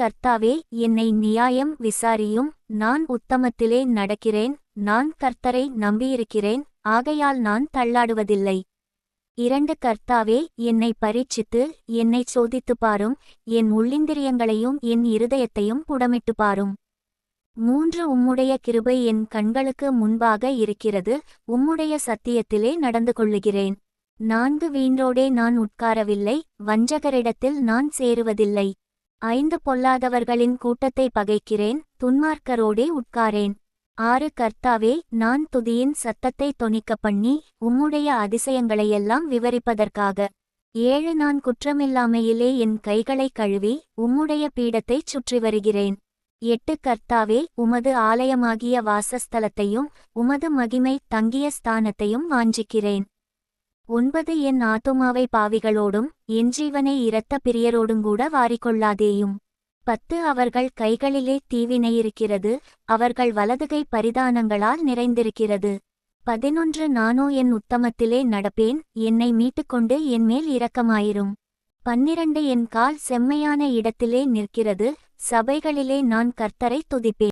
கர்த்தாவே என்னை நியாயம் விசாரியும் நான் உத்தமத்திலே நடக்கிறேன் நான் கர்த்தரை நம்பியிருக்கிறேன் ஆகையால் நான் தள்ளாடுவதில்லை. இரண்டு கர்த்தாவே என்னை பரீட்சித்து என்னை சோதித்துப் பாரும் என் உள்ளிந்திரியங்களையும் என் இருதயத்தையும் புடமிட்டு பாரும். மூன்று உம்முடைய கிருபை என் கண்களுக்கு முன்பாக இருக்கிறது உம்முடைய சத்தியத்திலே நடந்து கொள்ளுகிறேன். நான்கு வீணோடே நான் உட்காரவில்லை வஞ்சகரிடத்தில் நான் சேருவதில்லை. ஐந்து பொல்லாதவர்களின் கூட்டத்தை பகைக்கிறேன் துன்மார்க்கரோடே உட்காரேன். ஆறு கர்த்தாவே நான் துதியின் சத்தத்தை தொனிக்க பண்ணி உம்முடைய அதிசயங்களையெல்லாம் விவரிப்பதற்காக. ஏழு நான் குற்றமில்லாமையிலே என் கைகளை கழுவி உம்முடைய பீடத்தைச் சுற்றி வருகிறேன். எட்டு கர்த்தாவே உமது ஆலயமாகிய வாசஸ்தலத்தையும் உமது மகிமை தங்கிய ஸ்தானத்தையும் வாஞ்சிக்கிறேன். ஒன்பது என் ஆத்துமாவை பாவிகளோடும் என் ஜீவனை இரத்த பிரியரோடுங்கூட வாரிக்கொள்ளாதேயும். பத்து அவர்கள் கைகளிலே தீவினை இருக்கிறது அவர்கள் வலதுகை பரிதானங்களால் நிறைந்திருக்கிறது. பதினொன்று நானோ என் உத்தமத்திலே நடப்பேன் என்னை மீட்டுக்கொண்டு என்மேல் இரக்கமாயிரும். பன்னிரண்டு என் கால் செம்மையான இடத்திலே நிற்கிறது சபைகளிலே நான் கர்த்தரை துதிப்பேன்.